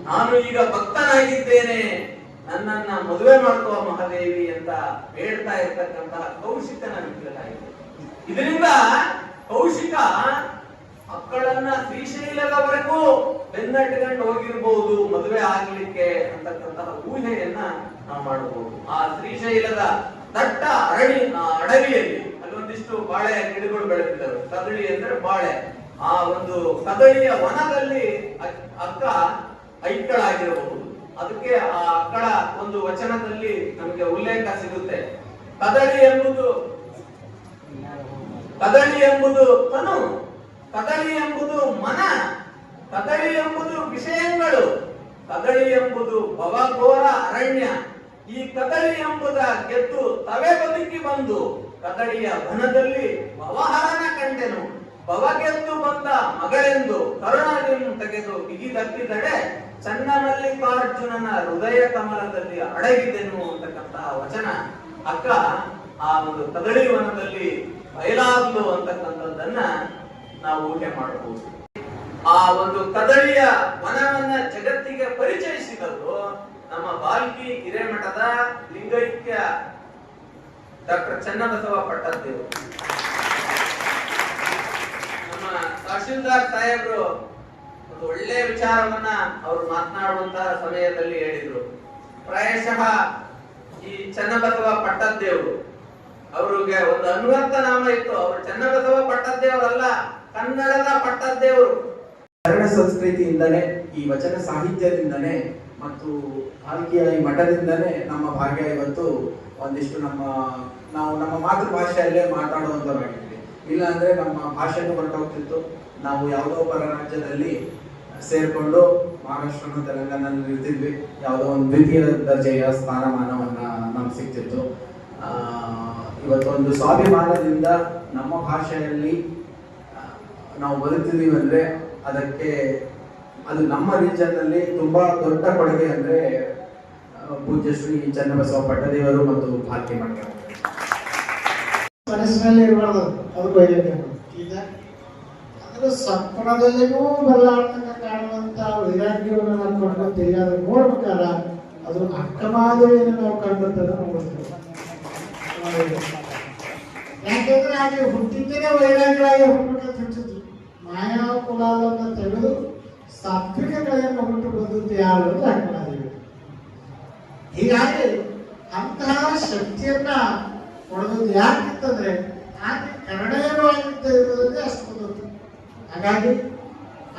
ನಾನು ಈಗ ಭಕ್ತನಾಗಿದ್ದೇನೆ. ನನ್ನನ್ನ ಮದುವೆ ಮಾಡ್ಕೋ ಮಹಾದೇವಿ ಅಂತ ಹೇಳ್ತಾ ಇರ್ತಕ್ಕಂತಹ ಕೌಶಿಕನ ವಿಗ್ರಹ ಇದೆ ಇದರಿಂದ ಕೌಶಿಕ ಮಕ್ಕಳನ್ನ ಶ್ರೀಶೈಲದವರೆಗೂ ಬೆನ್ನಟ್ಕೊಂಡು ಹೋಗಿರ್ಬಹುದು ಮದುವೆ ಆಗ್ಲಿಕ್ಕೆ ಅಂತಕ್ಕಂತಹ ಊಹೆಯನ್ನ ನಾವು ಮಾಡಬಹುದು ಆ ಶ್ರೀಶೈಲದ ದಟ್ಟ ಅರಳಿ ಅಡವಿಯಲ್ಲಿ ಅಲ್ಲೊಂದಿಷ್ಟು ಬಾಳೆ ಗಿಡಗಳು ಬೆಳೆದಿದ್ದರು ಕದಳಿ ಅಂದ್ರೆ ಬಾಳೆ. ಆ ಒಂದು ಕದಳಿಯ ವನದಲ್ಲಿ ಅಕ್- ಅಕ್ಕ ಐಕ್ಗಳಾಗಿರಬಹುದು ಅದಕ್ಕೆ ಆ ಅಕ್ಕಳ ಒಂದು ವಚನದಲ್ಲಿ ನಮಗೆ ಉಲ್ಲೇಖ ಸಿಗುತ್ತೆ. ಕದಳಿ ಎಂಬುದು ಕದಳಿ ಎಂಬುದು ತನು ಕದಳಿ ಎಂಬುದು ಮನ ಕದಳಿ ಎಂಬುದು ವಿಷಯಗಳು ಕದಳಿ ಎಂಬುದು ಭವಘೋರ ಅರಣ್ಯ, ಈ ಕದಳಿ ಎಂಬುದ ಗೆದ್ದು ತವೆ ಬದುಕಿ ಬಂದು ಕದಳಿಯ ಘನದಲ್ಲಿ ಭವಹರನ ಕಂಡೆನು. ಭವಗೆದ್ದು ಬಂದ ಮಗಳೆಂದು ಕರುಣಾದಿಯನ್ನು ತೆಗೆದು ಬಿಗಿದಪ್ಪಿದಡೆ ಚನ್ನಮಲ್ಲಿಕಾರ್ಜುನನ ಹೃದಯ ಕಮಲದಲ್ಲಿ ಅಡಗಿದೆನು ಅಂತಕ್ಕಂತಹ ವಚನ. ಅಕ್ಕ, ಆ ಒಂದು ಕದಳಿ ವನದಲ್ಲಿ ಬಯಲಾಗ್ಲು ಅಂತಕ್ಕಂಥದ್ದನ್ನ ನಾವು ಊಹೆ ಮಾಡಬಹುದು. ಆ ಒಂದು ಕದಳಿಯ ವನವನ್ನ ಜಗತ್ತಿಗೆ ಪರಿಚಯಿಸಿದವರು ನಮ್ಮ ಬಾಲ್ಕಿ ಹಿರೇಮಠದ ಲಿಂಗೈಕ್ಯ ಡಾಕ್ಟರ್ ಚನ್ನಬಸವ ಪಟ್ಟದ್ದೇವರು. ನಮ್ಮ ತಹಶೀಲ್ದಾರ್ ಸಾಹೇಬ್ರು ಒಂದು ಒಳ್ಳೆಯ ವಿಚಾರವನ್ನ ಅವರು ಮಾತನಾಡುವಂತಹ ಸಮಯದಲ್ಲಿ ಹೇಳಿದ್ರು. ಪ್ರಾಯಶಃ ಈ ಚನ್ನಬಸವ ಪಟ್ಟದ್ದೇವರು. ಅವ್ರಿಗೆ ಒಂದು ಅನ್ವರ್ಥ ನಾಮ ಇತ್ತು. ಅವರು ಚನ್ನಬಸವ ಪಟ್ಟದ್ದೇವರಲ್ಲ, ಕನ್ನಡದ ಪಟ್ಟದ್ದೇವರು. ಕನ್ನಡ ಸಂಸ್ಕೃತಿಯಿಂದಲೇ, ಈ ವಚನ ಸಾಹಿತ್ಯದಿಂದಲೇ ಮತ್ತು ಭಾರತೀಯ ಈ ಮಠದಿಂದಲೇ ನಮ್ಮ ಭಾಗ್ಯ ಇವತ್ತು ಒಂದಿಷ್ಟು ನಮ್ಮ, ನಾವು ನಮ್ಮ ಮಾತೃಭಾಷೆಯಲ್ಲೇ ಮಾತಾಡುವಂತವಾಗಿದ್ವಿ. ಇಲ್ಲ ಅಂದ್ರೆ ನಮ್ಮ ಭಾಷೆನೂ ಹೊರಟೋಗ್ತಿತ್ತು. ನಾವು ಯಾವುದೋ ಪರ ರಾಜ್ಯದಲ್ಲಿ ಸೇರ್ಕೊಂಡು ಮಹಾರಾಷ್ಟ್ರನು ತೆಲಂಗಾಣ ಇರ್ತಿದ್ವಿ. ಯಾವುದೋ ಒಂದು ದ್ವಿತೀಯ ದರ್ಜೆಯ ಸ್ಥಾನಮಾನವನ್ನ ನಮ್ಗೆ ಸಿಕ್ತಿತ್ತು. ಆ, ಇವತ್ತೊಂದು ಸ್ವಾಭಿಮಾನದಿಂದ ನಮ್ಮ ಭಾಷೆಯಲ್ಲಿ ನಾವು ಬದುಕ್ತಿದ್ದೀವಿ ಅಂದ್ರೆ ಅದಕ್ಕೆ ಅದು ನಮ್ಮ ರೀಜನ್ ಅಲ್ಲಿ ತುಂಬಾ ದೊಡ್ಡ ಕೊಡುಗೆ ಅಂದ್ರೆ ಪೂಜ್ಯ ಶ್ರೀ ಚನ್ನಬಸವ ಪಟ್ಟದೇವರು ಮತ್ತು ಭಾರತಿ ಮಠ ಮನಸ್ಸಿನಲ್ಲಿ ಇರಬಾರ್ದು. ಅದು ಅಂದ್ರೆ ಕಾಣುವಂತ ವೈರಾಗ್ಯವನ್ನು ನಾವು ಕೊಂಡ್ಕೊತೀವಿ ಅದು ನೋಡ್ಬೇಕಾರ ಅದು ಅಕ್ಕಮಾದೇವಿಯನ್ನು ನಾವು ಕಂಡಂತ ನೋಡ್ತೀವಿ ಯಾಕೆಂದ್ರೆ ಹಾಗೆ ಹುಟ್ಟಿದ್ದೇನೆ ವೈರಾಗ್ಯವಾಗಿ ಹುಟ್ಟಬೇಕಂತ ಮಾಯಾ ಕುಲಾಲನ್ನು ತೆಗೆದು ಸಾತ್ವಿಕಗಳನ್ನು ಹುಟ್ಟು ಬಂದದ್ದು ಯಾರು ಅಂದ್ರೆ ಅಕ್ಕಮಾದೇವಿ ಹೀಗಾಗಿ ಅಂತಹ ಶಕ್ತಿಯನ್ನ ಕೊಡೋದು ಯಾಕಿತ್ತಂದ್ರೆ ಆಕೆ ಕನ್ನಡವಾಗಿದ್ದ ಇರೋದಕ್ಕೆ ಅಷ್ಟು ಹಾಗಾಗಿ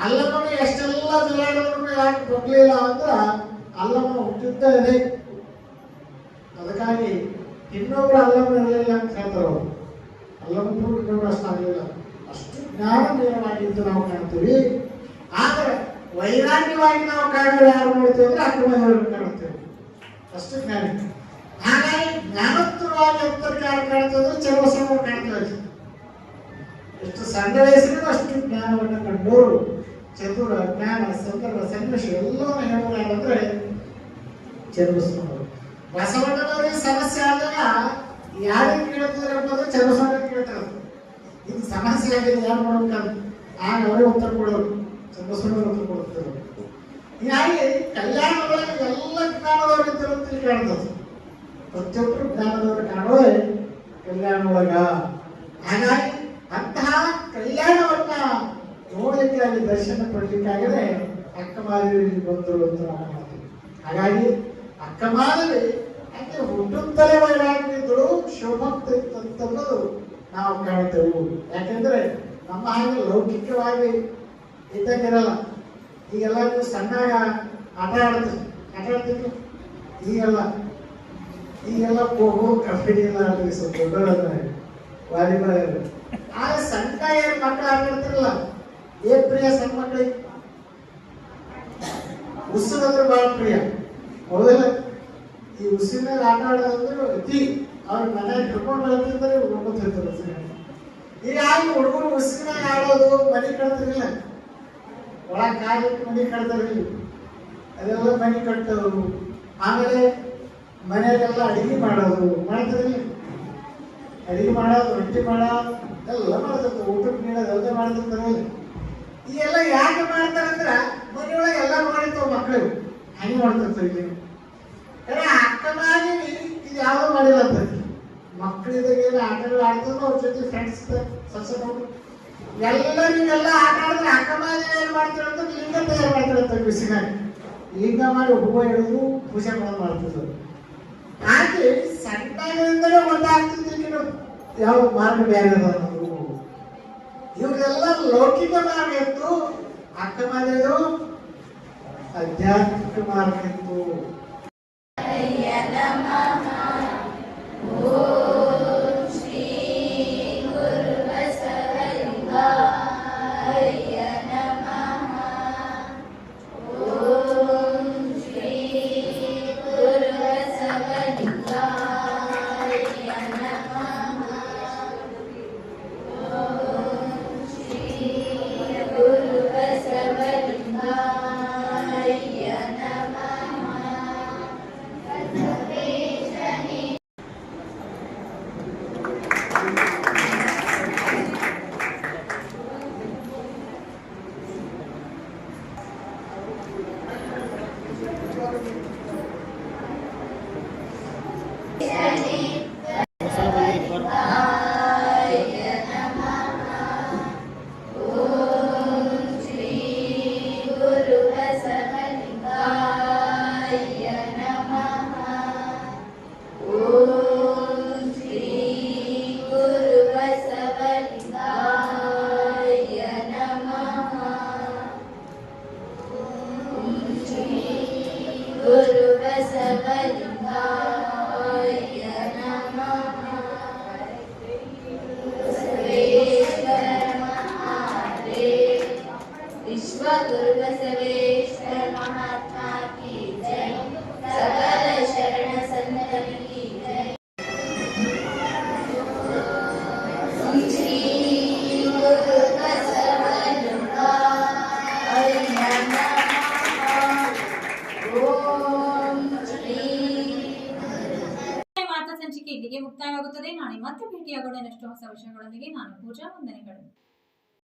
ಅಲ್ಲಮ್ಮನ ಎಷ್ಟೆಲ್ಲ ಜಲಾಡೋದ್ರು ಯಾಕೆ ಬಗ್ಲಿಲ್ಲ ಅಂದ್ರೆ ಅಲ್ಲಮ್ಮ ಹುಟ್ಟಿದ್ದ ಇದೆ ಅದಕ್ಕಾಗಿ ಇನ್ನೊಬ್ರು ಅಲ್ಲಮ್ಮ ಇರಲಿಲ್ಲ ಅಂತ ಹೇಳ್ತಾರೆ? ಅಲ್ಲಮ್ಮನೂ ಅಲ್ಲಮ್ಮ ಆಗಲಿಲ್ಲ. ಅಷ್ಟು ಜ್ಞಾನ ಜ್ಞಾನಮಯವಾಗಿದ್ದು ನಾವು ಕಾಣ್ತೀವಿ. ಆದರೆ ವೈರಾಗ್ಯವಾಗಿ ನಾವು ಕಾಣಲು ಯಾರು ನೋಡ್ತೀವಿ ಅಂದ್ರೆ ಅಕ್ರಮದವ್ರನ್ನ ಕಾಣ್ತೀವಿ ಅಷ್ಟು ಜ್ಞಾನ. ಹಾಗಾಗಿ ಜ್ಞಾನೋತ್ತರವಾಗಿ ಅಂತರ್ಕ ಯಾರು ಕಾಣ್ತದೆ ಚರ್ವಸಮ ಕಾಣ್ತೇವೆ ಎಷ್ಟು ಸಣ್ಣ ಅಷ್ಟು ಜ್ಞಾನವನ್ನು ಕಂಡೋರು ಚತುರ ಜ್ಞಾನ ಸಂದರ್ಭ ಸನ್ನಿವೇಶ ಎಲ್ಲವನ್ನ ಹೇಳೋರು ಅಂದ್ರೆ ಚರ್ವಸಮರು ಬಸವಣ್ಣನವರಿಗೆ ಸಮಸ್ಯೆ ಆದಾಗ ಯಾರಿಗೆ ಕೇಳ್ತಾರೆ ಅಂತಂದ್ರೆ ಚರ್ಮಸ್ವಾಮಿ ಕೇಳ್ತಾರೆ ಇದು ಸಮಸ್ಯೆ ಆಗಿದೆ ಯಾರು ಮಾಡ್ಬೇಕಂತ ಆಗ ಅವರೇ ಉತ್ತರ ಕೊಡೋರು ಚರ್ಮಸ್ವಾಮಿ ಉತ್ತರ ಕೊಡ್ತಾರೆ ಹೀಗಾಗಿ ಕಲ್ಯಾಣ ಒಳಗೆ ಎಲ್ಲ ಜ್ಞಾನದವರಿದ್ದರು ಅಂತ ಕಾಣ್ತದೆ ಪ್ರತಿಯೊಬ್ಬರು ಜ್ಞಾನದವರು ಕಾಣೋದೇ ಕಲ್ಯಾಣ ಒಳಗ ಹಾಗಾಗಿ ಅಂತಹ ಕಲ್ಯಾಣವನ್ನ ನೋಡ್ಲಿಕ್ಕೆ ಅಲ್ಲಿ ದರ್ಶನ ಪಡ್ಲಿಕ್ಕಾಗದೆ ಮಾದರಿ ಬಂದರು ಅಂತ ನಾವು ಮಾಡ್ತೀವಿ ಹಾಗಾಗಿ ಅಕ್ಕಮಾದೇವಿ ಆಕೆ ಹುಟ್ಟುತ್ತಲೇ ವೈರಾಗ್ಯಗಳು ಶಿವಭಕ್ತ ಇತ್ತಂತನ್ನೋದು ನಾವು ಕಾಣ್ತೇವೆ. ಯಾಕೆಂದ್ರೆ ನಮ್ಮ ಹಾಗೆ ಲೌಕಿಕವಾಗಿ ಇದ್ದಂಗಿರಲ್ಲ. ಈಗೆಲ್ಲ ನೀವು ಸಣ್ಣಾಗ ಆಟ ಆಡ್ತೀವಿ ಆಟ ಆಡ್ತೀವಿ ಈಗೆಲ್ಲ ಈಗೆಲ್ಲ ಹೋಗೋ ಕಬಡ್ಡಿ ಎಲ್ಲ ಆಡ್ತೀವಿ ಸ್ವಲ್ಪ ದೊಡ್ಡ ವಾಲಿಬಾಲ್ ಆದ್ರೆ ಸಣ್ಣ ಮಕ್ಕಳು ಆಟ ಆಡ್ತಿರಲ್ಲ. ಏನ್ ಪ್ರಿಯ ಸಣ್ಣ ಮಕ್ಕಳಿಗೆ ಉಸಿರಂದ್ರೆ ಬಹಳ ಪ್ರಿಯ. ಹೌದಲ್ಲ? ಈ ಉಸಿರಿನಲ್ಲಿ ಆಟ ಆಡೋದಂದ್ರೆ ಅತಿ ಅವ್ರ ಮನೆಗೆ ಕರ್ಕೊಂಡು ಬರ್ತಿರ್ತಾರೆ ಉಸಿರಿನಾಗ ಈಗ ಆಗಿ ಹುಡುಗರು ಉಸಿರಿನಾಗ ಆಡೋದು ಮನೆ ಕಟ್ತಿರಲಿಲ್ಲ ಒಳಗೆ ಕಾಲಿಟ್ಟು ಮನೆ ಕಟ್ತಾರಿಲ್ಲ. ಅದೆಲ್ಲ ಮನೆ ಕಟ್ಟೋದು ಆಮೇಲೆ ಮನೆಯಲ್ಲೆಲ್ಲ ಅಡಿಗೆ ಮಾಡೋದು ಮಾಡ್ತಿರಲಿಲ್ಲ ಅಡಿಗೆ ಮಾಡೋದು, ರೊಟ್ಟಿ ಮಾಡೋದು ಎಲ್ಲ ಮಾಡ್ತಿರ್ತಾರೆ ಊಟಕ್ಕೆ ನೀಡೋದು, ಎಲ್ಲ ಮಾಡ್ತಿರ್ತಾರೆ ಈ ಎಲ್ಲ ಯಾಕೆ ಮಾಡ್ತಾರಂದ್ರ ಮನೆಯೊಳಗೆ ಎಲ್ಲ ಮಾಡಿರ್ತಾವ ಮಕ್ಕಳು ಹಂಗೆ ಮಾಡ್ತಿರ್ತಾರೆ ಇಲ್ಲಿ. ಏನ ಅಕ್ಕ ಮಾಡಿ ಇದು ಯಾವುದೋ ಮಾಡಿಲ್ಲ ಅಂತ ಮಕ್ಕಳಿದಾಗ ಏನು ಆಟಗಳು ಆಡ್ತಿದ್ರು ಅವ್ರ ಜೊತೆ ಫ್ರೆಂಡ್ಸ್ ಸೊಸೆ ಎಲ್ಲರಿಗೆಲ್ಲ ಆಟ ಆಡಿದ್ರೆ ಅಕ್ಕ ಮಾಡಿ ಏನು ಮಾಡ್ತಾರೆ ಅಂತ ಲಿಂಗ ತಯಾರು ಮಾಡ್ತಾರೆ ಬಿಸಿನಾಗ ಲಿಂಗ ಮಾಡಿ ಹೂವು ಹಿಡಿದು ಪೂಜೆ ಮಾಡೋದು ಮಾಡ್ತಿದ್ರು ಹಾಗೆ ಸಣ್ಣದಿಂದಲೇ ಗೊತ್ತಾಗ್ತಿದ್ರು ಯಾವ ಮಾರ್ಗ ಬೇರೆ ಅದ ಇವ್ರೆಲ್ಲ ಲೌಕಿಕ ಮಾರ್ಗ ಇತ್ತು ಅಕ್ಕ ಮಾಡಿದ್ರು? ಆಧ್ಯಾತ್ಮಿಕ ಮಾರ್ಗ ಇತ್ತು